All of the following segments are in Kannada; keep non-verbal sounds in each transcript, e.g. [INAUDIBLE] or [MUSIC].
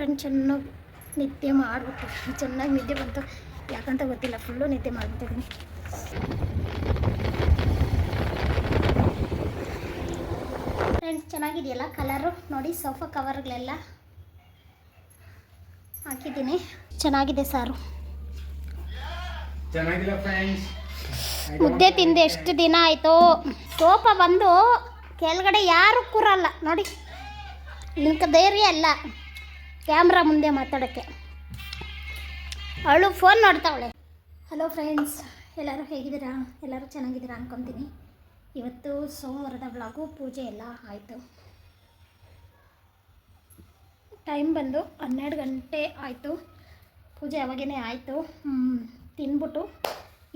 ಫ್ರೆಂಡ್ ಚೆನ್ನಾಗಿ ನಿದ್ದೆ ಮಾಡಿಬಿಟ್ಟು ಚೆನ್ನಾಗಿ ನಿದ್ದೆ ಬಂತು. ಯಾಕಂತ ಗೊತ್ತಿಲ್ಲ ಫುಲ್ಲು ನಿದ್ದೆ ಮಾಡಿಬಿಟ್ಟಿದ್ದೀನಿ. ಫ್ರೆಂಡ್ಸ್ ಚೆನ್ನಾಗಿದೆಯಲ್ಲ ಕಲರು ನೋಡಿ ಸೋಫಾ ಕವರ್ಗಳೆಲ್ಲ ಹಾಕಿದ್ದೀನಿ. ಚೆನ್ನಾಗಿದೆ ಸಾರು. ಮುದ್ದೆ ತಿಂದೆ ಎಷ್ಟು ದಿನ ಆಯಿತು. ಸೋಫಾ ಬಂದು ಕೆಳಗಡೆ ಯಾರು ಕೂರಲ್ಲ. ನೋಡಿ ನಿನ್ಕ ಧೈರ್ಯ ಅಲ್ಲ ಕ್ಯಾಮ್ರಾ ಮುಂದೆ ಮಾತಾಡೋಕ್ಕೆ. ಅವಳು ಫೋನ್ ನೋಡ್ತಾವಳೆ. ಹಲೋ ಫ್ರೆಂಡ್ಸ್ ಎಲ್ಲರೂ ಹೇಗಿದ್ದೀರಾ? ಎಲ್ಲರೂ ಚೆನ್ನಾಗಿದ್ದೀರಾ ಅನ್ಕೊತೀನಿ. ಇವತ್ತು ಸೋಮವಾರದ ಬ್ಲಾಗು ಪೂಜೆ ಎಲ್ಲ ಆಯಿತು. ಟೈಮ್ ಬಂದು ಹನ್ನೆರಡು ಗಂಟೆ ಆಯಿತು. ಪೂಜೆ ಅವಾಗೇ ಆಯಿತು. ತಿಂದ್ಬಿಟ್ಟು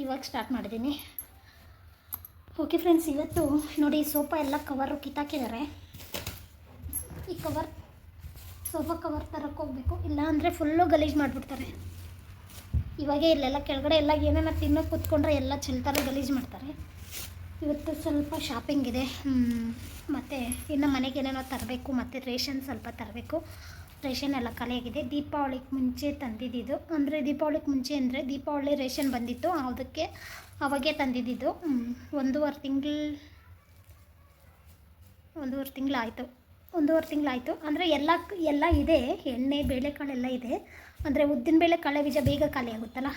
ಇವಾಗ ಸ್ಟಾರ್ಟ್ ಮಾಡಿದ್ದೀನಿ. ಓಕೆ ಫ್ರೆಂಡ್ಸ್ ಇವತ್ತು ನೋಡಿ ಸೋಫಾ ಎಲ್ಲ ಕವರು ಕಿತ್ತಾಕಿದ್ದಾರೆ. ಈ ಕವರ್ ಸೋಫಾ ಕವರ್ ತರಕ್ಕೆ ಹೋಗ್ಬೇಕು. ಇಲ್ಲ ಅಂದರೆ ಫುಲ್ಲು ಗಲೀಜು ಮಾಡಿಬಿಡ್ತಾರೆ. ಇವಾಗೇ ಇಲ್ಲೆಲ್ಲ ಕೆಳಗಡೆ ಎಲ್ಲ ಏನೇನೋ ತಿನ್ನೋಕೆ ಕೂತ್ಕೊಂಡ್ರೆ ಎಲ್ಲ ಚೆಲ್ತಾರೆ, ಗಲೀಜು ಮಾಡ್ತಾರೆ. ಇವತ್ತು ಸ್ವಲ್ಪ ಶಾಪಿಂಗ್ ಇದೆ. ಮತ್ತು ಇನ್ನು ಮನೆಗೆ ಏನೇನೋ ತರಬೇಕು, ಮತ್ತು ರೇಷನ್ ಸ್ವಲ್ಪ ತರಬೇಕು. ರೇಷನ್ ಎಲ್ಲ ಖಾಲಿಯಾಗಿದೆ ದೀಪಾವಳಿಗೆ ಮುಂಚೆ ತಂದಿದ್ದಿದ್ದು. ಅಂದರೆ ದೀಪಾವಳಿಗೆ ಮುಂಚೆ ಅಂದರೆ ದೀಪಾವಳಿ ರೇಷನ್ ಬಂದಿತ್ತು. ಅದಕ್ಕೆ ಅವಾಗೇ ತಂದಿದ್ದಿದ್ದು. ಒಂದೂವರೆ ತಿಂಗಳು, ಒಂದೂವರೆ ತಿಂಗಳಾಯಿತು ಒಂದೂವರೆ ತಿಂಗಳಾಯಿತು. ಅಂದರೆ ಎಲ್ಲ ಎಲ್ಲ ಇದೆ. ಎಣ್ಣೆ ಬೇಳೆಕಾಳೆಲ್ಲ ಇದೆ. ಅಂದರೆ ಉದ್ದಿನಬೇಳೆ ಕಳೆ ಬೀಜ ಬೇಗ ಖಾಲಿ ಆಗುತ್ತಲ್ಲ?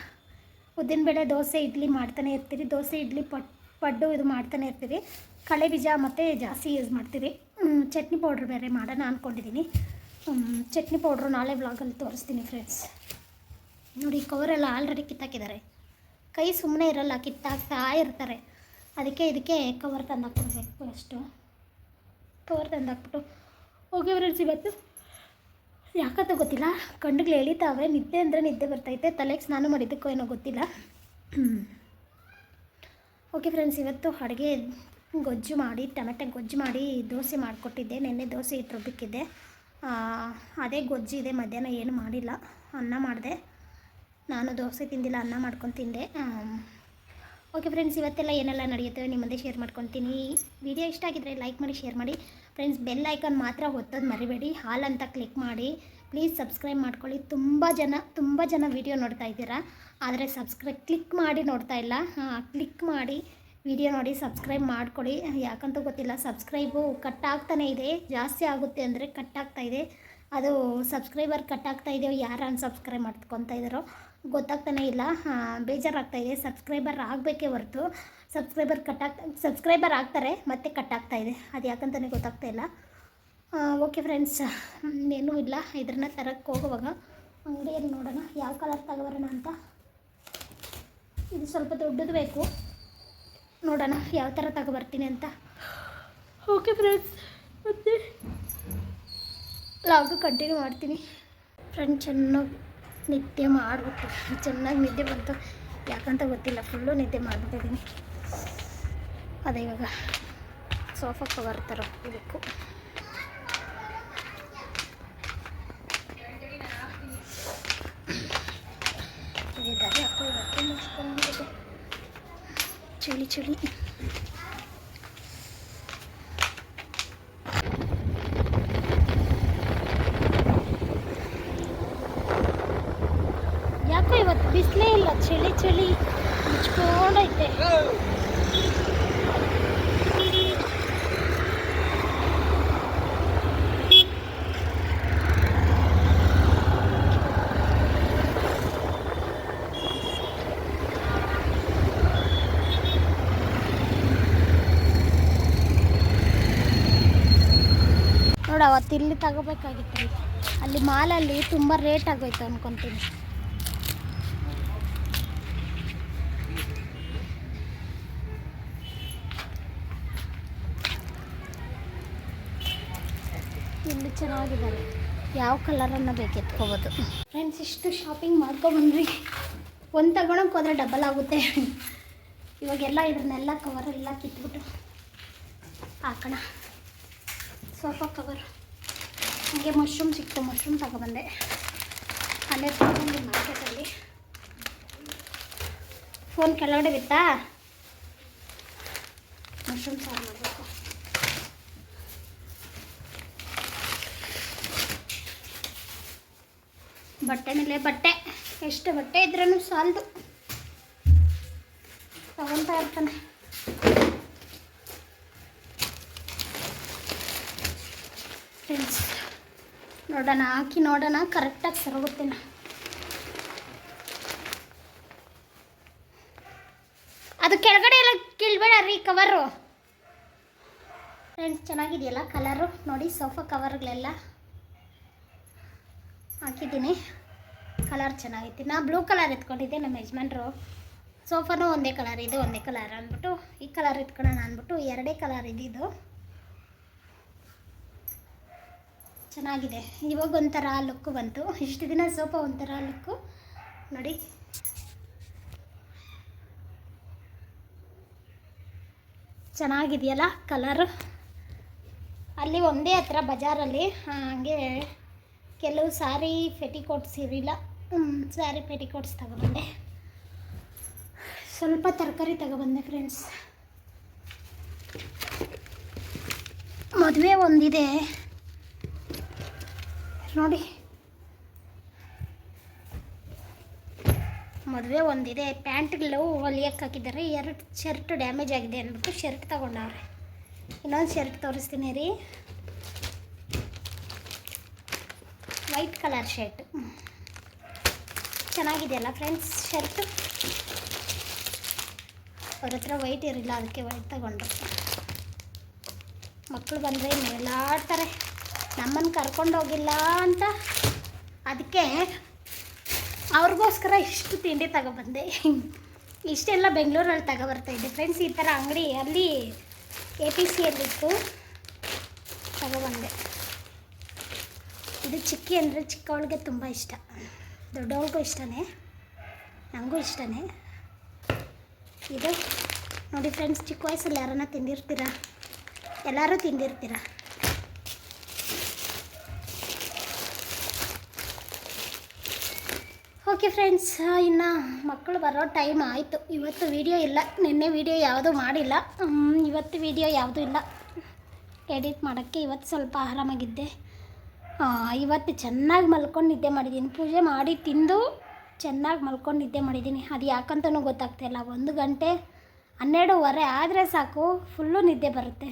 ಉದ್ದಿನ ಬೇಳೆ ದೋಸೆ, ಇಡ್ಲಿ ಮಾಡ್ತಾನೆ ಇರ್ತೀರಿ. ದೋಸೆ, ಇಡ್ಲಿ ಪಟ್ ಪಡ್ಡು ಇದು ಮಾಡ್ತಾನೆ ಇರ್ತೀರಿ. ಕಳೆ ಬೀಜ ಮತ್ತು ಜಾಸ್ತಿ ಯೂಸ್ ಮಾಡ್ತೀರಿ. ಚಟ್ನಿ ಪೌಡ್ರ್ ಬೇರೆ ಮಾಡೋಣ ಅಂದ್ಕೊಂಡಿದ್ದೀನಿ ಚಟ್ನಿ ಪೌಡ್ರು ನಾಳೆ ಬ್ಲಾಗಲ್ಲಿ ತೋರಿಸ್ತೀನಿ ಫ್ರೆಂಡ್ಸ್ ನೋಡಿ ಕವರೆಲ್ಲ ಆಲ್ರೆಡಿ ಕಿತ್ತಾಕಿದ್ದಾರೆ. ಕೈ ಸುಮ್ಮನೆ ಇರಲ್ಲ, ಕಿತ್ತಾಕ್ತಾ ಇರ್ತಾರೆ. ಅದಕ್ಕೆ ಇದಕ್ಕೆ ಕವರ್ ತಂದು ಹಾಕ್ಕೊಡ್ಬೇಕು ಅಷ್ಟು. ಕವರ್ ತಂದು ಹಾಕ್ಬಿಟ್ಟು ಹೋಗಿ ಫ್ರೆಂಡ್ಸ್ ಇವತ್ತು. ಯಾಕಂತ ಗೊತ್ತಿಲ್ಲ. ಕಣ್ಣುಗಳು ಎಳಿತಾವೆ. ನಿದ್ದೆ ಅಂದರೆ ನಿದ್ದೆ ಬರ್ತೈತೆ. ತಲೆಗೆ ಸ್ನಾನ ಮಾಡಿದ್ದಕ್ಕೂ ಏನೋ ಗೊತ್ತಿಲ್ಲ. ಓಕೆ ಫ್ರೆಂಡ್ಸ್, ಇವತ್ತು ಅಡುಗೆ ಗೊಜ್ಜು ಮಾಡಿ, ಟೊಮೆಟೊ ಗೊಜ್ಜು ಮಾಡಿ ದೋಸೆ ಮಾಡಿಕೊಟ್ಟಿದ್ದೆ. ನಿನ್ನೆ ದೋಸೆ ಇಟ್ಟು ರುಬ್ಬಿಕ್ಕಿದ್ದೆ ಅದೇ ಗೊಜ್ಜು ಇದೆ. ಮಧ್ಯಾಹ್ನ ಏನು ಮಾಡಿಲ್ಲ. ಅನ್ನ ಮಾಡಿದೆ. ನಾನು ದೋಸೆ ತಿಂದಿಲ್ಲ. ಅನ್ನ ಮಾಡ್ಕೊಂಡು ತಿಂದೆ. ಓಕೆ ಫ್ರೆಂಡ್ಸ್ ಇವತ್ತೆಲ್ಲ ಏನೆಲ್ಲ ನಡೆಯುತ್ತೆ ನಿಮ್ಮ ಮುಂದೆ ಶೇರ್ ಮಾಡ್ಕೊತೀನಿ. ವಿಡಿಯೋ ಇಷ್ಟ ಆಗಿದ್ರೆ ಲೈಕ್ ಮಾಡಿ ಶೇರ್ ಮಾಡಿ. ಫ್ರೆಂಡ್ಸ್ ಬೆಲ್ ಐಕಾನ್ ಮಾತ್ರ ಒತ್ತೋದು ಮರಿಬೇಡಿ. ಹಾಲ್ ಅಂತ ಕ್ಲಿಕ್ ಮಾಡಿ. ಪ್ಲೀಸ್ ಸಬ್ಸ್ಕ್ರೈಬ್ ಮಾಡ್ಕೊಳ್ಳಿ. ತುಂಬ ಜನ ತುಂಬ ಜನ ವಿಡಿಯೋ ನೋಡ್ತಾ ಇದ್ದೀರಾ. ಆದರೆ ಸಬ್ಸ್ಕ್ರೈಬ್ ಕ್ಲಿಕ್ ಮಾಡಿ ನೋಡ್ತಾ ಇಲ್ಲ. ಕ್ಲಿಕ್ ಮಾಡಿ ವಿಡಿಯೋ ನೋಡಿ ಸಬ್ಸ್ಕ್ರೈಬ್ ಮಾಡ್ಕೊಳ್ಳಿ ಯಾಕಂತ ಗೊತ್ತಿಲ್ಲ ಸಬ್ಸ್ಕ್ರೈಬು ಕಟ್ ಆಗ್ತಾನೆ ಇದೆ. ಜಾಸ್ತಿ ಆಗುತ್ತೆ ಅಂದರೆ ಕಟ್ ಆಗ್ತಾ ಇದೆ. ಅದು ಸಬ್ಸ್ಕ್ರೈಬರ್ ಕಟ್ ಆಗ್ತಾ ಇದೆಯೋ, ಯಾರು ಅನ್ಸಬ್ಸ್ಕ್ರೈಬ್ ಮಾಡ್ಕೊತಾ ಇದ್ದಾರೋ ಗೊತ್ತಾಗ್ತಾನೆ ಇಲ್ಲ. ಬೇಜಾರಾಗ್ತಾ ಇದೆ. ಸಬ್ಸ್ಕ್ರೈಬರ್ ಆಗಬೇಕೇ ಹೊರತು. ಸಬ್ಸ್ಕ್ರೈಬರ್ ಕಟ್ ಆಗ್ತಾ ಸಬ್ಸ್ಕ್ರೈಬರ್ ಆಗ್ತಾರೆ ಮತ್ತೆ ಕಟ್ ಆಗ್ತಾ ಇದೆ. ಅದು ಯಾಕಂತಲೇ ಗೊತ್ತಾಗ್ತಾ ಇಲ್ಲ. ಓಕೆ ಫ್ರೆಂಡ್ಸ್ ಏನೂ ಇಲ್ಲ. ಇದ್ರನ್ನ ತರಕ್ಕೆ ಹೋಗುವಾಗ ಅಂಗಡಿಯಲ್ಲಿ ನೋಡೋಣ. ಯಾವ ಕಲರ್ ತಗೋಬರೋಣ ಅಂತ. ಇದು ಸ್ವಲ್ಪ ದೊಡ್ಡದು ಬೇಕು. ನೋಡೋಣ ಯಾವ ಥರ ತಗೊಬರ್ತೀನಿ ಅಂತ. ಓಕೆ ಫ್ರೆಂಡ್ಸ್ ಮತ್ತೆ ಲಾಗು ಕಂಟಿನ್ಯೂ ಮಾಡ್ತೀನಿ. ಫ್ರೆಂಡ್ ಚೆನ್ನಾಗಿ ನಿದ್ದೆ ಮಾಡಿಬಿಟ್ಟು, ಚೆನ್ನಾಗಿ ನಿದ್ದೆ ಬಂತು. ಯಾಕಂತ ಗೊತ್ತಿಲ್ಲ ಫುಲ್ಲು ನಿದ್ದೆ ಮಾಡಿಬಿಟ್ಟಿದ್ದೀನಿ ಅದೇ ಇವಾಗ ಸೋಫಾ ಕವರ್ ಥರ ಹೋಗಬೇಕು ಇದ್ದಾರೆ ಅಪ್ಪ ಇವತ್ತು ಮುಚ್ಕೊಂಡಿದೆ ಚಳಿ ಚಳಿ. ಬಿಸಿಲೇ ಇಲ್ಲ, ಚಳಿ ಚಳಿ ಮುಚ್ಕೊಂಡೈತೆ. ನೋಡು, ಅವತ್ತು ಇಲ್ಲಿ ತಗೋಬೇಕಾಗಿತ್ತು. ಅಲ್ಲಿ ಮಾಲಲ್ಲಿ ತುಂಬ ರೇಟ್ ಆಗೋಯ್ತು ಅನ್ಕೊತೀನಿ. ಇಲ್ಲಿ ಚೆನ್ನಾಗಿದ್ದಾರೆ. ಯಾವ ಕಲರನ್ನು ಬೇಕು ಎತ್ಕೋಬೋದು ಫ್ರೆಂಡ್ಸ್ ಇಷ್ಟು ಶಾಪಿಂಗ್ ಮಾಡ್ಕೊಬಂದ್ರಿ ಒಂದು ತಗೊಳಕ್ಕೆ ಹೋದರೆ ಡಬಲ್ ಆಗುತ್ತೆ. ಇವಾಗೆಲ್ಲ ಇದನ್ನೆಲ್ಲ ಕವರೆಲ್ಲ ಕಿತ್ಬಿಟ್ಟು. ಹಾಕೋಣ ಸೋಫಾ ಕವರ್ ಹಾಗೆ ಮಶ್ರೂಮ್ ಸಿಕ್ತು. ಮಶ್ರೂಮ್ ತಗೊಬಂದೆ. ಅಲ್ಲೇ ತಗೊಂಡು ಮಾರ್ಕೆಟಲ್ಲಿ ಫೋನ್ ಕೆಳಗಡೆ ಬಿತ್ತಾ? ಮಶ್ರೂಮ್ ಸಾರು ಮಾಡಬೇಕು. ಬಟ್ಟೆ ಮೇಲೆ ಬಟ್ಟೆ. ಎಷ್ಟು ಬಟ್ಟೆ ಇದ್ರೂ ಸಾಲದು. ತಗೊತಾ ಇರ್ತಾನೆ. ಫ್ರೆಂಡ್ಸ್ ನೋಡೋಣ, ಹಾಕಿ ನೋಡೋಣ ಕರೆಕ್ಟಾಗಿ ಸರೋಗುತ್ತೇನ ಅದು ಕೆಳಗಡೆ ಎಲ್ಲ ಕೀಳ್ಬೇಡ ರೀ ಕವರು ಫ್ರೆಂಡ್ಸ್ ಚೆನ್ನಾಗಿದೆಯಲ್ಲ ಕಲರು ನೋಡಿ ಸೋಫಾ ಕವರ್ಗಳೆಲ್ಲ ಹಾಕಿದ್ದೀನಿ. ಕಲರ್ ಚೆನ್ನಾಗೈತಿ. ನಾ ಬ್ಲೂ ಕಲರ್ ಎತ್ಕೊಂಡಿದ್ದೆ ನಮ್ಮ ಯಜಮಾನ್ರು. ಸೋಫಾನೂ ಒಂದೇ ಕಲರ್ ಇದು, ಒಂದೇ ಕಲರ್ ಅಂದ್ಬಿಟ್ಟು, ಈ ಕಲರ್ ಎತ್ಕೊಳ್ಳೋಣ ಅಂದ್ಬಿಟ್ಟು ಎರಡೇ ಕಲರ್ ಇದ್ದಿದ್ದು ಚೆನ್ನಾಗಿದೆ. ಇವಾಗ ಒಂಥರ ಲುಕ್ಕು ಬಂತು. ಇಷ್ಟು ದಿನ ಸೋಫಾ ಒಂಥರ ಲುಕ್ಕು ನೋಡಿ. ಚೆನ್ನಾಗಿದೆಯಲ್ಲ ಕಲರು ಅಲ್ಲಿ ಒಂದೇ ಹತ್ರ ಬಜಾರಲ್ಲಿ ಹಾಗೆ ಹಂಗೆ ಕೆಲವು ಸಾರಿ ಪೆಟಿಕೋಟ್ಸ್ ಇರಲಿಲ್ಲ. ಸ್ಯಾರಿ ಪೆಟಿಕೋಟ್ಸ್ ತಗೊಬಂದೆ ಸ್ವಲ್ಪ ತರಕಾರಿ ತಗೊಬಂದೆ ಫ್ರೆಂಡ್ಸ್ ಮದುವೆ ಒಂದಿದೆ. ನೋಡಿ. ಮದುವೆ ಒಂದಿದೆ. ಪ್ಯಾಂಟ್ಗಳು ಹೊಲಿಯಕ್ಕೆ ಹಾಕಿದ್ದಾರೆ. ಎರಡು ಶರ್ಟ್ ಡ್ಯಾಮೇಜ್ ಆಗಿದೆ ಅಂದ್ಬಿಟ್ಟು ಶರ್ಟ್ ತಗೊಂಡವ್ರೆ. ಇನ್ನೊಂದು ಶರ್ಟ್ ತೋರಿಸ್ತೀನಿ ರೀ. ವೈಟ್ ಕಲರ್ ಶರ್ಟ್ ಚೆನ್ನಾಗಿದೆಯಲ್ಲ ಫ್ರೆಂಡ್ಸ್ ಶರ್ಟು ಅವ್ರ ಹತ್ರ ವೈಟ್ ಇರಲಿಲ್ಲ ಅದಕ್ಕೆ ವೈಟ್ ತಗೊಂಡ್ರು. ಮಕ್ಕಳು ಬಂದರೆ ಮೇಲಾಡ್ತಾರೆ. ನಮ್ಮನ್ನು ಕರ್ಕೊಂಡೋಗಿಲ್ಲ ಅಂತ. ಅದಕ್ಕೆ ಅವ್ರಿಗೋಸ್ಕರ ಇಷ್ಟು ತಿಂಡಿ ತಗೊಬಂದೆ. ಇಷ್ಟೆಲ್ಲ ಬೆಂಗಳೂರಲ್ಲಿ ತಗೊಬರ್ತಾಯಿದ್ದೆ ಫ್ರೆಂಡ್ಸ್ ಈ ಥರ ಅಂಗಡಿ ಅಲ್ಲಿ ಎ ಪಿ ಸಿಯಲ್ಲಿತ್ತು ತಗೊಬಂದೆ. ಇದು ಚಿಕ್ಕಿ ಅಂದರೆ ಚಿಕ್ಕವಳಿಗೆ ತುಂಬ ಇಷ್ಟ. ದೊಡ್ಡವಳಿಗೂ ಇಷ್ಟನೇ. ನನಗೂ ಇಷ್ಟನೇ. ಇದು ನೋಡಿ ಫ್ರೆಂಡ್ಸ್, ಚಿಕ್ಕ ವಯಸ್ಸಲ್ಲಿ ಯಾರನ್ನ ತಿಂದಿರ್ತೀರಾ? ಎಲ್ಲರೂ ತಿಂದಿರ್ತೀರಾ? ಓಕೆ ಫ್ರೆಂಡ್ಸ್ ಇನ್ನು ಮಕ್ಕಳು ಬರೋ ಟೈಮ್ ಆಯಿತು. ಇವತ್ತು ವಿಡಿಯೋ ಇಲ್ಲ. ನಿನ್ನೆ ವಿಡಿಯೋ ಯಾವುದೂ ಮಾಡಿಲ್ಲ. ಇವತ್ತು ವಿಡಿಯೋ ಯಾವುದೂ ಇಲ್ಲ. ಎಡಿಟ್ ಮಾಡೋಕ್ಕೆ ಇವತ್ತು ಸ್ವಲ್ಪ ಆರಾಮಾಗಿದ್ದೆ. ಇವತ್ತು ಚೆನ್ನಾಗಿ ಮಲ್ಕೊಂಡು ನಿದ್ದೆ ಮಾಡಿದ್ದೀನಿ. ಪೂಜೆ ಮಾಡಿ ತಿಂದು ಚೆನ್ನಾಗಿ ಮಲ್ಕೊಂಡು ನಿದ್ದೆ ಮಾಡಿದ್ದೀನಿ. ಅದು ಯಾಕಂತನೂ ಗೊತ್ತಾಗ್ತಾಯಿಲ್ಲ ಒಂದು ಗಂಟೆ ಹನ್ನೆರಡೂವರೆ ಆದರೆ ಸಾಕು, ಫುಲ್ಲು ನಿದ್ದೆ ಬರುತ್ತೆ.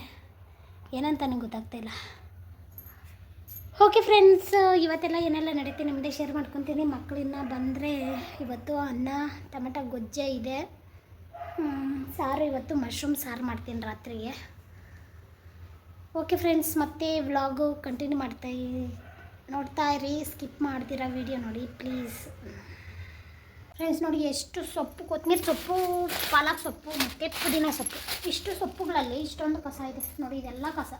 ಏನಂತನೂ ಗೊತ್ತಾಗ್ತಾಯಿಲ್ಲ ಓಕೆ ಫ್ರೆಂಡ್ಸ್, ಇವತ್ತೆಲ್ಲ ಏನೆಲ್ಲ ನಡೀತೆ ನಿಮ್ಮದೇ ಶೇರ್ ಮಾಡ್ಕೊತೀನಿ. ಮಕ್ಕಳಿನ್ನ ಬಂದರೆ ಇವತ್ತು ಅನ್ನ, ಟೊಮೆಟೊ ಗೊಜ್ಜೆ ಇದೆ. ಸಾರು ಇವತ್ತು ಮಶ್ರೂಮ್ ಸಾರು ಮಾಡ್ತೀನಿ ರಾತ್ರಿಗೆ. ಓಕೆ ಫ್ರೆಂಡ್ಸ್ ಮತ್ತೆ ವ್ಲಾಗು ಕಂಟಿನ್ಯೂ ಮಾಡ್ತಾ ನೋಡ್ತಾ ಇರಿ ಸ್ಕಿಪ್ ಮಾಡ್ತೀರಾ ವಿಡಿಯೋ ನೋಡಿ ಪ್ಲೀಸ್ ಫ್ರೆಂಡ್ಸ್ ನೋಡಿ ಎಷ್ಟು ಸೊಪ್ಪು ಕೊತ್ತಂಬರಿ ಸೊಪ್ಪು, ಪಾಲಕ್ ಸೊಪ್ಪು, ಮತ್ತು ಪುದೀನ ಸೊಪ್ಪು. ಇಷ್ಟು ಸೊಪ್ಪುಗಳಲ್ಲಿ ಇಷ್ಟೊಂದು ಕಸ ಇದೆ. ನೋಡಿ, ಇದೆಲ್ಲ ಕಸ.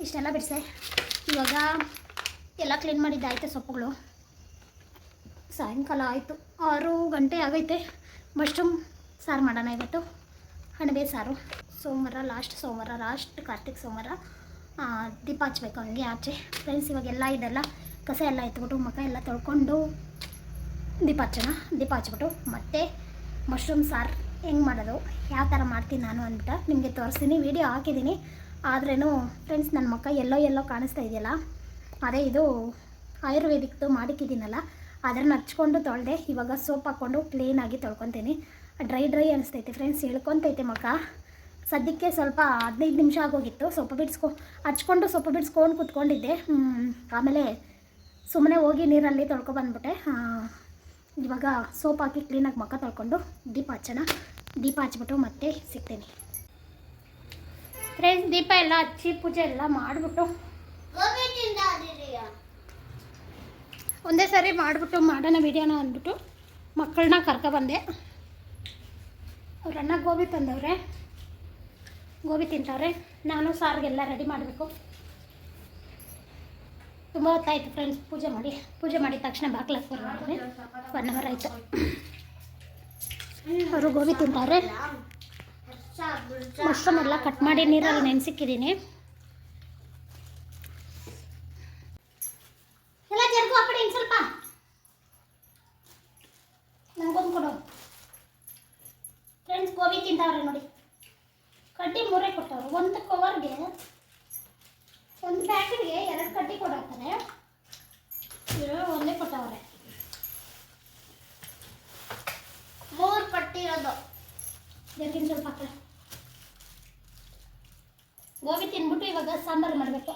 ಇಷ್ಟೆಲ್ಲ ಬಿಡಿಸೆ. ಇವಾಗ ಎಲ್ಲ ಕ್ಲೀನ್ ಮಾಡಿದ್ದಾಯ್ತು ಸೊಪ್ಪುಗಳು. ಸಾಯಂಕಾಲ ಆಯಿತು. ಆರು ಗಂಟೆ ಆಗೈತೆ. ಮಶ್ರೂಮ್ ಸಾರು ಮಾಡೋಣ ಇವತ್ತು. ಅಣಬೆ ಸಾರು. ಸೋಮವಾರ ಲಾಸ್ಟ್ ಸೋಮವಾರ ಲಾಸ್ಟ್ ಕಾರ್ತಿಕ್ ಸೋಮವಾರ ದೀಪ ಹಚ್ಬೇಕು ಹಂಗೆ ಆಚೆ. ಫ್ರೆಂಡ್ಸ್ ಇವಾಗೆಲ್ಲ ಇದೆಲ್ಲ, ಕಸ ಎಲ್ಲ ಎತ್ಬಿಟ್ಟು, ಮುಖ ಎಲ್ಲ ತೊಳ್ಕೊಂಡು ದೀಪ ಹಚ್ಚೋಣ. ದೀಪ ಹಚ್ಬಿಟ್ಟು ಮತ್ತೆ ಮಶ್ರೂಮ್ ಸಾರು ಹೆಂಗೆ ಮಾಡೋದು, ಯಾವ ಥರ ಮಾಡ್ತೀನಿ ನಾನು ಅಂದ್ಬಿಟ್ಟು ನಿಮಗೆ ತೋರಿಸ್ತೀನಿ. ವಿಡಿಯೋ ಹಾಕಿದ್ದೀನಿ. ಆದ್ರೂ ಫ್ರೆಂಡ್ಸ್ ನನ್ನ ಮುಖ ಎಲ್ಲೋ ಎಲ್ಲೋ ಕಾಣಿಸ್ತಾ ಇದೆಯಲ್ಲ, ಅದೇ ಇದು ಆಯುರ್ವೇದಿಕ್ದು ಮಾಡಿಕ್ಕಿದ್ದೀನಲ್ಲ ಅದನ್ನು ಹಚ್ಕೊಂಡು ತೊಳೆದೆ ಇವಾಗ ಸೋಪ್ ಹಾಕ್ಕೊಂಡು ಕ್ಲೀನಾಗಿ ತೊಳ್ಕೊತೀನಿ. ಡ್ರೈ ಡ್ರೈ ಅನಿಸ್ತೈತೆ ಫ್ರೆಂಡ್ಸ್ ಹೇಳ್ಕೊತೈತೆ ಮುಖ. ಸದ್ಯಕ್ಕೆ ಸ್ವಲ್ಪ ಹದಿನೈದು ನಿಮಿಷ ಆಗೋಗಿತ್ತು. ಸೊಪ್ಪು ಬಿಡಿಸ್ಕೊ, ಹಚ್ಕೊಂಡು ಸೊಪ್ಪು ಬಿಡಿಸ್ಕೊಂಡು ಕೂತ್ಕೊಂಡಿದ್ದೆ. ಆಮೇಲೆ ಸುಮ್ಮನೆ ಹೋಗಿ ನೀರಲ್ಲಿ ತೊಳ್ಕೊಬಂದ್ಬಿಟ್ಟೆ ಇವಾಗ ಸೋಪ್ ಹಾಕಿ ಕ್ಲೀನಾಗಿ ಮಕ್ಕ ತೊಳ್ಕೊಂಡು ದೀಪ ಹಚ್ಚೋಣ. ದೀಪ ಹಚ್ಬಿಟ್ಟು ಮತ್ತೆ ಸಿಗ್ತೀನಿ. ಫ್ರೆಂಡ್ಸ್ ದೀಪ ಎಲ್ಲ ಹಚ್ಚಿ ಪೂಜೆ ಎಲ್ಲ ಮಾಡಿಬಿಟ್ಟು. ಒಂದೇ ಸಾರಿ ಮಾಡಿಬಿಟ್ಟು ಮಾಡೋಣ ವಿಡಿಯೋನ ಅಂದ್ಬಿಟ್ಟು ಮಕ್ಕಳನ್ನ ಕರ್ಕೊಬಂದೆ ಅಣ್ಣ ಗೋಬಿ ತಂದವ್ರೆ. ಗೋಬಿ ತಿಂತಾವ್ರೆ. ನಾನು ಸಾರಿಗೆಲ್ಲ ರೆಡಿ ಮಾಡಬೇಕು. ತುಂಬ ಹೊತ್ತಾಯಿತು ಫ್ರೆಂಡ್ಸ್ ಪೂಜೆ ಮಾಡಿ. ಪೂಜೆ ಮಾಡಿದ ತಕ್ಷಣ ಬಾಕ್ಲಾಕ್ ಬರ್ತೀನಿ ಒನ್ ಅವರ್ ಆಯಿತು. ಅವರು ಗೋಬಿ ತಿಂತಾವ್ರೆ. ಮಶ್ರೂಮ್ ಎಲ್ಲ ಕಟ್ ಮಾಡಿ ನೀರಲ್ಲಿ ನೆನೆಸಿಕ್ಕಿದ್ದೀನಿ. ಎಲ್ಲ ಸ್ವಲ್ಪ. ನಂಗೊಂದು ಕೊಡು. ಫ್ರೆಂಡ್ಸ್ ಗೋಬಿ ತಿಂತಾವ್ರೆ ನೋಡಿ. ಕಡ್ಡಿ ಮೂರೇ ಕೊಟ್ಟವ್ರು. ಒಂದು ಕವರ್ಗೆ ಒಂದು ಪ್ಯಾಕೆಟ್ಗೆ ಎರಡು ಕಡ್ಡಿ ಕೊಡಾಕ್ತಾರೆ. ಇರೋ ಒಂದೇ ಕೊಟ್ಟವ್ರೆ. ಮೂರು ಪಟ್ಟಿರೋದು ಜರ್ಕಿನ್ ಸ್ವಲ್ಪ ಹಾಕ್ರೆ. ಗೋಬಿ ತಿನ್ಬಿಟ್ಟು ಇವಾಗ ಸಾಂಬಾರು ಮಾಡಬೇಕು.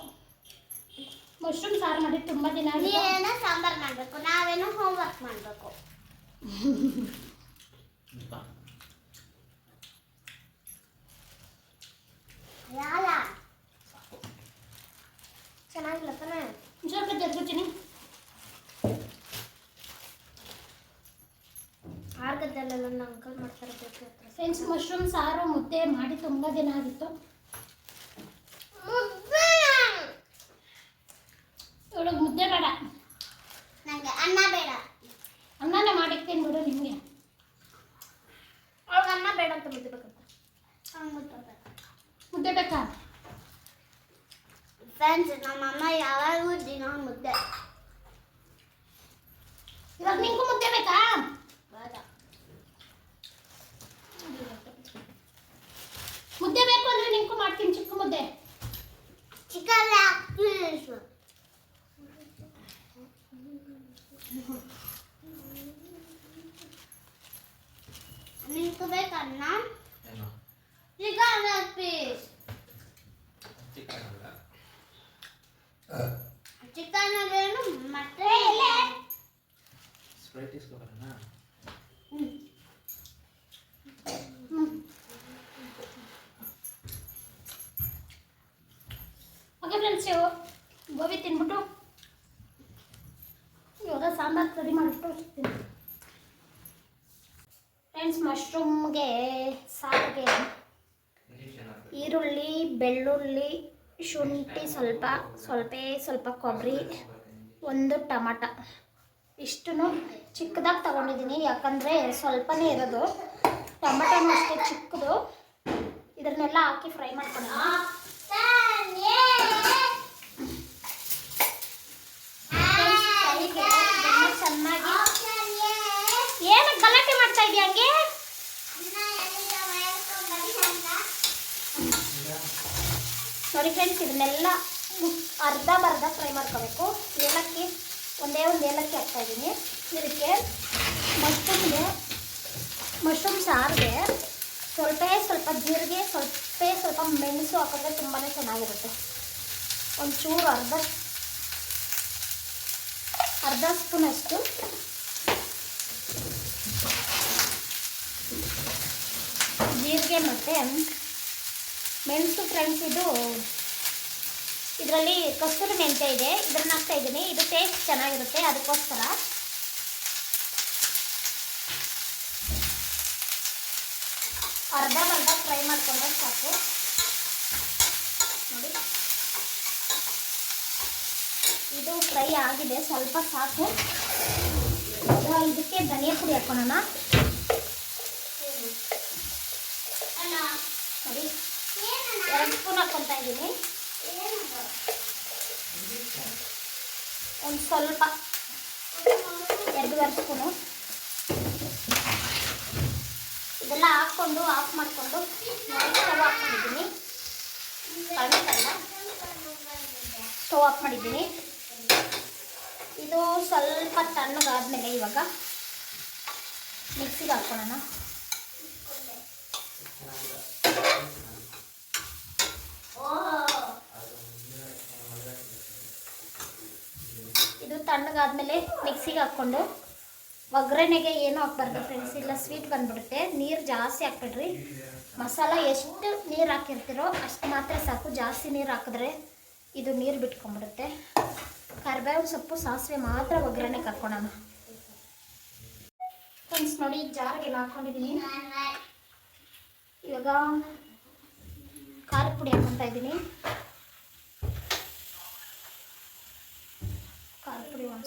ಮಶ್ರೂಮ್ ಸಾರು ಮಾಡಿ ತುಂಬ ದಿನ ನೀವೇನೋ ಸಾಂಬಾರ್ ಮಾಡಬೇಕು ನಾವೇನೋ ಹೋಮ್ವರ್ಕ್ ಮಾಡಬೇಕು [LAUGHS] ಯಾಲ ಚೆನ್ನಾಗಿಲ್ಲ ತಾನೆ ಸ್ವಲ್ಪ ಜರ್ಗುತ್ತೀನಿ ಆರು ಗದ್ದೆಲ್ಲ ನನ್ನ ಅಂಕಲ್ ಮಾಡ್ತಾರೆ ಫ್ರೆಂಡ್ಸ್ ಮಶ್ರೂಮ್ ಸಾರು ಮುದ್ದೆ ಮಾಡಿ ತುಂಬ ದಿನ ಆಗಿತ್ತು. మిల్క్ బేక్ అన్నం ಫ್ರೆಂಡ್ಸ್ ಮಶ್ರೂಮ್ಗೆ ಸಾರಿಗೆ. ಈರುಳ್ಳಿ, ಬೆಳ್ಳುಳ್ಳಿ, ಶುಂಠಿ ಸ್ವಲ್ಪ ಸ್ವಲ್ಪ ಸ್ವಲ್ಪ ಕೊಬ್ಬರಿ, ಒಂದು ಟಮಾಟ. ಇಷ್ಟನ್ನು ಚಿಕ್ಕದಾಗಿ ತಗೊಂಡಿದ್ದೀನಿ, ಯಾಕಂದರೆ ಸ್ವಲ್ಪನೇ ಇರೋದು. ಟಮಾಟನೂ ಅಷ್ಟೇ ಚಿಕ್ಕದು. ಇದನ್ನೆಲ್ಲ ಹಾಕಿ ಫ್ರೈ ಮಾಡ್ಕೊಳ್ಳೋಣ ಇದನ್ನ ಚೆನ್ನಾಗಿ ಏನು ಗಲಾಟೆ ಮಾಡ್ತಾ ಇದೀಯ ಹಂಗೆ ಫ್ರೆಂಡ್ಸ್ ಇದನ್ನೆಲ್ಲ ಅರ್ಧ ಬರ್ಧ ಫ್ರೈ ಮಾಡ್ಕೋಬೇಕು. ಏಲಕ್ಕಿ, ಒಂದೇ ಒಂದು ಏಲಕ್ಕಿ ಹಾಕ್ತಾ ಇದ್ದೀನಿ. ಇದಕ್ಕೆ ಮಶ್ರೂಮ್ಗೆ ಮಶ್ರೂಮ್ ಸಾರಿಗೆ. ಸ್ವಲ್ಪ ಸ್ವಲ್ಪ ಜೀರಿಗೆ, ಸ್ವಲ್ಪ ಸ್ವಲ್ಪ ಮೆಣಸು ಹಾಕಿದ್ರೆ ತುಂಬಾ ಚೆನ್ನಾಗಿರುತ್ತೆ. ಒಂಚೂರು ಅರ್ಧ ಅರ್ಧ ಸ್ಪೂನ್ ಜೀರಿಗೆ ಮತ್ತು ಮೆಣಸು ಫ್ರೆಂಡ್ಸ್ ಇದು. ಇದರಲ್ಲಿ ಕಸ್ತೂರಿ ಮೆಂತ್ಯ ಇದೆ. ಇದನ್ನ ಹಾಕ್ತಾ ಇದ್ದೀನಿ. ಇದು ಟೇಸ್ಟ್ ಚೆನ್ನಾಗಿರುತ್ತೆ. ಅದಕ್ಕೋಸ್ಕರ. ಅರ್ಧ ಅರ್ಧ ಫ್ರೈ ಮಾಡ್ಕೊಂಡ್ರೆ ಸಾಕು. ನೋಡಿ. ಇದು ಫ್ರೈ ಆಗಿದೆ. ಸ್ವಲ್ಪ ಸಾಕು. ಇದಕ್ಕೆ ಧನಿಯಾ ಪುಡಿ ಹಾಕೋಣ ನೋಡಿ ಎರಡು ಸ್ಪೂನ್ ಹಾಕ್ಕೊತಾ ಇದ್ದೀನಿ ಒಂದು ಸ್ವಲ್ಪ. ಎರಡೂವರೆ ಸ್ಪೂನು. ಇದೆಲ್ಲ ಹಾಕ್ಕೊಂಡು ಆಫ್ ಮಾಡಿಕೊಂಡು ಸ್ಟವ್ ಆಫ್ ಮಾಡಿದ್ದೀನಿ. ಸ್ಟವ್ ಆಫ್ ಮಾಡಿದ್ದೀನಿ. ಇದು ಸ್ವಲ್ಪ ತಣ್ಣಗಾದ್ಮೇಲೆ ಇವಾಗ. ಮಿಕ್ಸಿಗೆ ಹಾಕ್ಕೊಳ್ಳೋಣ ಇದು ತಣ್ಣಗಾದ್ಮೇಲೆ ಮಿಕ್ಸಿಗೆ ಹಾಕ್ಕೊಂಡು ಒಗ್ಗರಣೆಗೆ ಏನೂ ಹಾಕ್ಬಾರ್ದು ಫ್ರೆಂಡ್ಸ್ ಇಲ್ಲ ಸ್ವೀಟ್ ಬಂದ್ಬಿಡುತ್ತೆ. ನೀರು ಜಾಸ್ತಿ ಹಾಕ್ಬಿಡ್ರಿ. ಮಸಾಲ ಎಷ್ಟು ನೀರು ಹಾಕಿರ್ತೀರೋ ಅಷ್ಟು ಮಾತ್ರ ಸಾಕು. ಜಾಸ್ತಿ ನೀರು ಹಾಕಿದ್ರೆ ಇದು ನೀರು ಬಿಟ್ಕೊಂಡ್ಬಿಡುತ್ತೆ. ಕರಿಬೇವು ಸೊಪ್ಪು, ಸಾಸಿವೆ ಮಾತ್ರ ಒಗ್ಗರಣೆಗೆ ಹಾಕ್ಕೊಳೋಣ ಫ್ರೆಂಡ್ಸ್ ನೋಡಿ, ಜಾರಿಗೆ ಹಾಕ್ಕೊಂಡಿದ್ದೀನಿ ಇವಾಗ ಖಾರದ ಪುಡಿ ಹಾಕ್ಕೊತಾ ಇದ್ದೀನಿ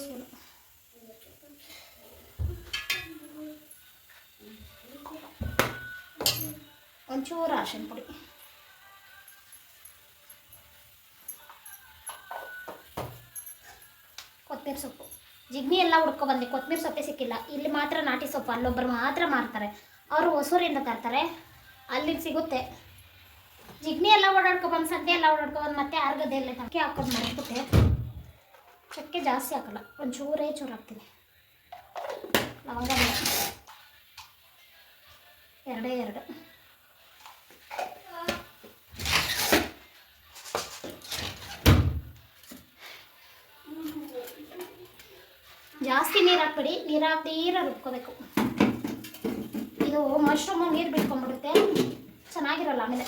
ಸ್ಪೂನು ಒಂಚೂರು ಅರಿಶಿನ ಪುಡಿ. ಕೊತ್ತಂಬರಿ ಸೊಪ್ಪು. ಜಿಗ್ನಿ ಎಲ್ಲ ಹುಡ್ಕೊಬಂದೆ ಕೊತ್ತಂಬರಿ ಸೊಪ್ಪೆ ಸಿಕ್ಕಿಲ್ಲ. ಇಲ್ಲಿ ಮಾತ್ರ ನಾಟಿ ಸೊಪ್ಪು. ಅಲ್ಲೊಬ್ಬರು ಮಾತ್ರ ಮಾರ್ತಾರೆ. ಅವರು ಹೊಸೂರಿಂದ ತರ್ತಾರೆ. ಅಲ್ಲಿ ಸಿಗುತ್ತೆ. ಜಿಗ್ನಿ ಎಲ್ಲ ಓಡಾಡ್ಕೊಬಂದು ಸದ್ಯ ಎಲ್ಲ ಓಡಾಡ್ಕೊಬಂದು ಮತ್ತೆ ಆರ್ಗದೆ ಎಲ್ಲ ಅಕ್ಕಿ ಹಾಕೊಂಡು ಮಾಡಿಬಿಟ್ಟೆ ಚಕ್ಕೆ ಜಾಸ್ತಿ ಹಾಕಲ್ಲ ಒಂದು ಚೂರೇ ಹಾಕ್ತೀನಿ. ಲವಂಗ ಎರಡೇ ಎರಡು. ಜಾಸ್ತಿ ನೀರು ಹಾಕ್ಬೇಡಿ ನೀರು ಹಾಕ್ತೀರ ರುಬ್ಕೋಬೇಕು. ಇದು ಮಶ್ರೂಮು ನೀರು ಬಿಟ್ಕೊಂಡ್ಬಿಡುತ್ತೆ, ಚೆನ್ನಾಗಿರಲ್ಲ ಆಮೇಲೆ.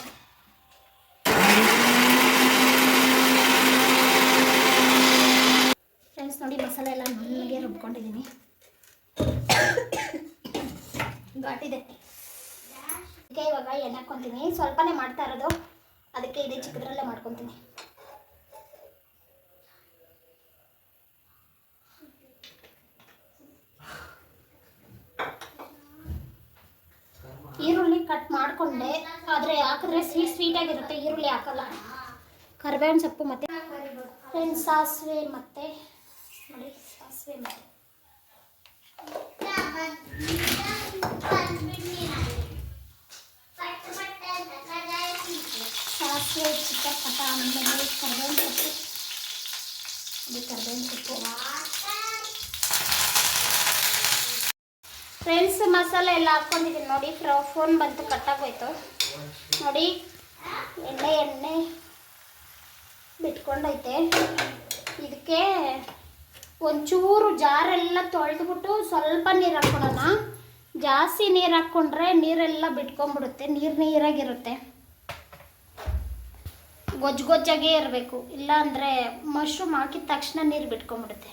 ಫ್ರೆಂಡ್ಸ್ ನೋಡಿ ಮಸಾಲೆ ಎಲ್ಲ ನುಣ್ಣಗೆ ರುಬ್ಕೊಂಡಿದ್ದೀನಿ. ಘಾಟಿದೆ. ಅದಕ್ಕೆ ಇವಾಗ ಎಣ್ಣೆ ಹಾಕ್ಕೊತೀನಿ. ಸ್ವಲ್ಪನೇ ಮಾಡ್ತಾ ಇರೋದು. ಅದಕ್ಕೆ ಇದೇ ಚಿಕ್ಕದ್ರಲ್ಲೇ ಮಾಡ್ಕೊತೀನಿ. ಈರುಳ್ಳಿ ಕಟ್ ಮಾಡಿಕೊಂಡೆ. ಆದರೆ ಹಾಕಿದ್ರೆ ಸ್ವೀಟ್ ಸ್ವೀಟಾಗಿರುತ್ತೆ ಈರುಳ್ಳಿ ಹಾಕಲ್ಲ. ಕರಿಬೇವಿನ ಸೊಪ್ಪು ಮತ್ತು. ಸಾಸಿವೆ ಮತ್ತು ಸಾಸಿವೆ ಮತ್ತು ಸಾಸಿವೆ ಚಿಕ್ಕಪಟ ಆಮೇಲೆ ಕರಿಬೇವಿನ ಸೊಪ್ಪು ಇದು ಕರಿಬೇವಿನ ಸೊಪ್ಪು ಫ್ರೆಂಡ್ಸ್ ಮಸಾಲೆ ಎಲ್ಲ ಹಾಕ್ಕೊಂಡಿದ್ದೀನಿ ನೋಡಿ ಫೋನ್ ಬಂತು ಕಟ್ಟಾಗೋಯ್ತು ನೋಡಿ ಎಣ್ಣೆ ಎಣ್ಣೆ ಬಿಟ್ಕೊಂಡೈತೆ ಇದಕ್ಕೆ ಒಂಚೂರು ಜಾರೆಲ್ಲ ತೊಳೆದ್ಬಿಟ್ಟು ಸ್ವಲ್ಪ ನೀರು ಹಾಕ್ಕೊಳೋಣ. ಜಾಸ್ತಿ ನೀರು ಹಾಕ್ಕೊಂಡ್ರೆ ನೀರೆಲ್ಲ ಬಿಟ್ಕೊಂಡ್ಬಿಡುತ್ತೆ, ನೀರು ನೀರಾಗಿರುತ್ತೆ. ಗೊಜ್ಜು ಗೊಜ್ಜಾಗೇ ಇರಬೇಕು, ಇಲ್ಲಾಂದರೆ ಮಶ್ರೂಮ್ ಹಾಕಿದ ತಕ್ಷಣ ನೀರು ಬಿಟ್ಕೊಂಡ್ಬಿಡುತ್ತೆ.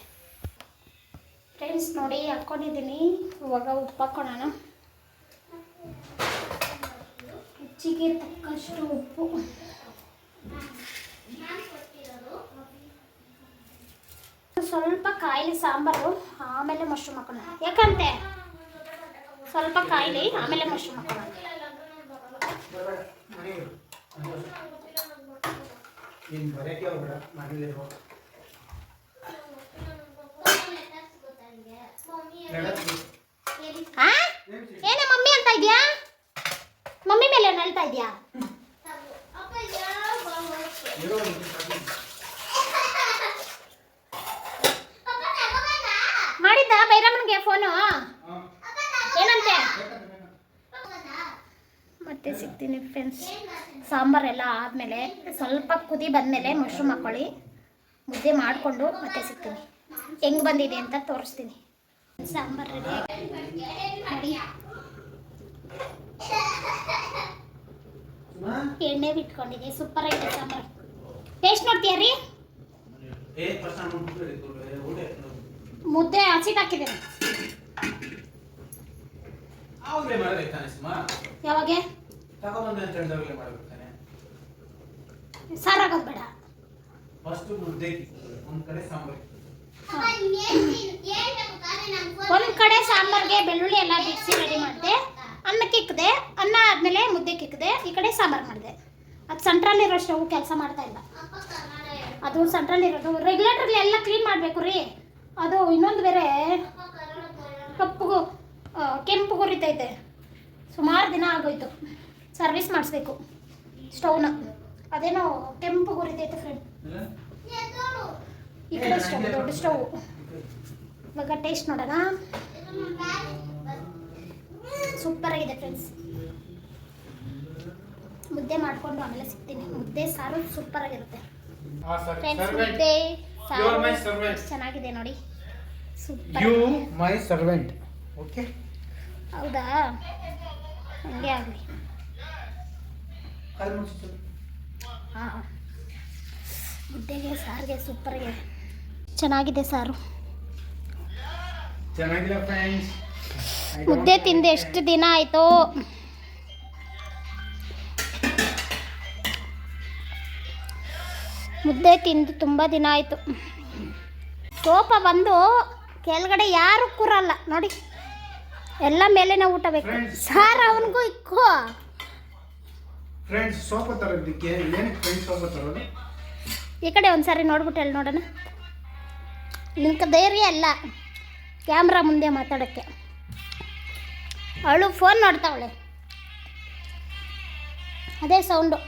ಫ್ರೆಂಡ್ಸ್ ನೋಡಿ ಹಾಕ್ಕೊಂಡಿದ್ದೀನಿ ಇವಾಗ ಉಪ್ಪು ಹಾಕ್ಕೊಳ್ಳೋಣ ರುಚಿಗೆ ತಕ್ಕಷ್ಟು ಉಪ್ಪು. ಸ್ವಲ್ಪ ಕಾಯಿಲೆ ಸಾಂಬಾರು, ಆಮೇಲೆ ಮಶ್ರೂಮ್ ಹಾಕೋಣ. ಯಾಕಂತೆ? ಸ್ವಲ್ಪ ಕಾಯಿಲೆ, ಆಮೇಲೆ ಮಶ್ರೂಮ್ ಹಾಕೋಣ. ಏನ ಮಮ್ಮಿ ಅಂತ ಇದೆಯಾ? ಮಮ್ಮಿ ಮೇಲೆ ಏನು ಹೇಳ್ತಾ ಇದೆಯಾ? ಫೋನು? ಏನಂತೆ? ಮತ್ತೆ ಸಿಗ್ತೀನಿ ಫ್ರೆಂಡ್ಸ್ ಸಾಂಬಾರೆಲ್ಲ ಆದಮೇಲೆ ಸ್ವಲ್ಪ ಕುದಿ ಬಂದಮೇಲೆ ಮಶ್ರೂಮ್ ಹಾಕೊಳ್ಳಿ. ಮುದ್ದೆ ಮಾಡಿಕೊಂಡು ಮತ್ತೆ ಸಿಗ್ತೀನಿ. ಹೆಂಗೆ ಬಂದಿದೆ ಅಂತ ತೋರಿಸ್ತೀನಿ. ಸಾಂಬಾರು ರೆಡಿ ಎಣ್ಣೆ ಬಿಟ್ಕೊಂಡಿದೆ ಸೂಪರ್ ಆಗಿದೆ ಸಾಂಬಾರು. ಟೇಸ್ಟ್ ನೋಡ್ತೀಯ ರೀ? ಮುದ್ದೆ ಹಸಿಟ್ಟು ಹಾಕಿದ್ದೀನಿ ಮಾಡಬೇಕು ಮಾಡಬೇಕಾನೆ ಸುಮಾ? ಯಾವಾಗ? ತಗೊಂಬಂದೆ ಅಂತ ಹೇಳಿದವಾಗಲೇ ಮಾಡಬೇಕಾನೆ. ಸಾರಾಗೋದು ಬೇಡ ಫಸ್ಟ್ ಮುದ್ದೆ ಒಂದು ಕಡೆ ಸಾಂಬಾರು ಒಂದು ಕಡೆ ಸಾಂಬಾರ್ಗೆ ಬೆಳ್ಳುಳ್ಳಿ ಎಲ್ಲ ಬಿಡಿಸಿ ರೆಡಿ ಮಾಡಿದೆ. ಅನ್ನಕ್ಕೆ ಇಕ್ಕದೆ ಅನ್ನ ಆದಮೇಲೆ ಮುದ್ದೆ ಕಿಕ್ಕಿದೆ ಈ ಕಡೆ ಸಾಂಬಾರು ಮಾಡಿದೆ. ಅದು ಸೆಂಟ್ರಲ್ಲಿರೋ ಸ್ಟವ್ ಕೆಲಸ ಮಾಡ್ತಾ ಇಲ್ಲ. ಅದು ಸೆಂಟ್ರಲ್ಲಿರೋದು ರೆಗ್ಯುಲೇಟರ್ಲಿ ಎಲ್ಲ ಕ್ಲೀನ್ ಮಾಡಬೇಕು ರೀ. ಅದು ಇನ್ನೊಂದು ಬೇರೆ. ಕಪ್ಪು ಕೆಂಪು ಗುರಿತೈತೆ ಸುಮಾರು ದಿನ ಆಗೋಯ್ತು. ಸರ್ವಿಸ್ ಮಾಡಿಸ್ಬೇಕು. ಸ್ಟೌವ್ನ ಅದೇನೋ ಕೆಂಪು ಗುರಿತೈತೆ ಫ್ರೆಂಡ್ ಈ ಕಡೆ ಸ್ಟವ್ ದೊಡ್ಡ ಸ್ಟವ್ ಇವಾಗ ಟೇಸ್ಟ್ ನೋಡೋಣ. ಸೂಪರ್ ಆಗಿದೆ ಫ್ರೆಂಡ್ಸ್ ಮುದ್ದೆ ಮಾಡಿಕೊಂಡು ಆಮೇಲೆ ಸಿಗ್ತೀನಿ. ಮುದ್ದೆ ಸಾರು ಸೂಪರ್ ಆಗಿರುತ್ತೆ. ಫ್ರೆಂಡ್ಸ್ ಮುದ್ದೆ ಸಾರು. ಚೆನ್ನಾಗಿದೆ ನೋಡಿ. ಯು ಮೈ ಸರ್ವೆಂಟ್ ಓಕೆ ಹೌದಾ? ಹಂಗೆ ಆಗಲಿ. ಹಾಂ. ಮುದ್ದೆಗೆ ಸಾರಿಗೆ ಸೂಪರ್ಗೆ. ಚೆನ್ನಾಗಿದೆ ಸಾರು. ಚೆನ್ನಾಗಿಲ್ಲ ಫ್ರೆಂಡ್ಸ್ ಮುದ್ದೆ ತಿಂದು ಎಷ್ಟು ದಿನ ಆಯಿತು? ಮುದ್ದೆ ತಿಂದು ತುಂಬ ದಿನ ಆಯಿತು. ಸೋಪ ಬಂದು ಕೆಳಗಡೆ ಯಾರು ಕೂರಲ್ಲ. ನೋಡಿ. ಎಲ್ಲ ಮೇಲೆನೇ ಊಟ ಬೇಕು. ಸಾರು ಅವನಿಗೂ ಇಕ್ಕೋ. ಫ್ರೆಂಡ್ಸ್ ಸೋಪ ತರೋದಕ್ಕೆ ಏನಕ್ಕೆ ಫ್ರೆಂಡ್ಸ್ ಸೋಪ ತರೋದು? ಈ ಕಡೆ ಒಂದು ಸಾರಿ ನೋಡ್ಬಿಟ್ಟು ಹೇಳಿ ನೋಡೋಣ. ನಿನ್ಕ ಧೈರ್ಯ ಅಲ್ಲ ಕ್ಯಾಮ್ರಾ ಮುಂದೆ ಮಾತಾಡೋಕ್ಕೆ. ಅವಳು ಫೋನ್ ನೋಡ್ತಾವಳೆ. ಅದೇ ಸೌಂಡು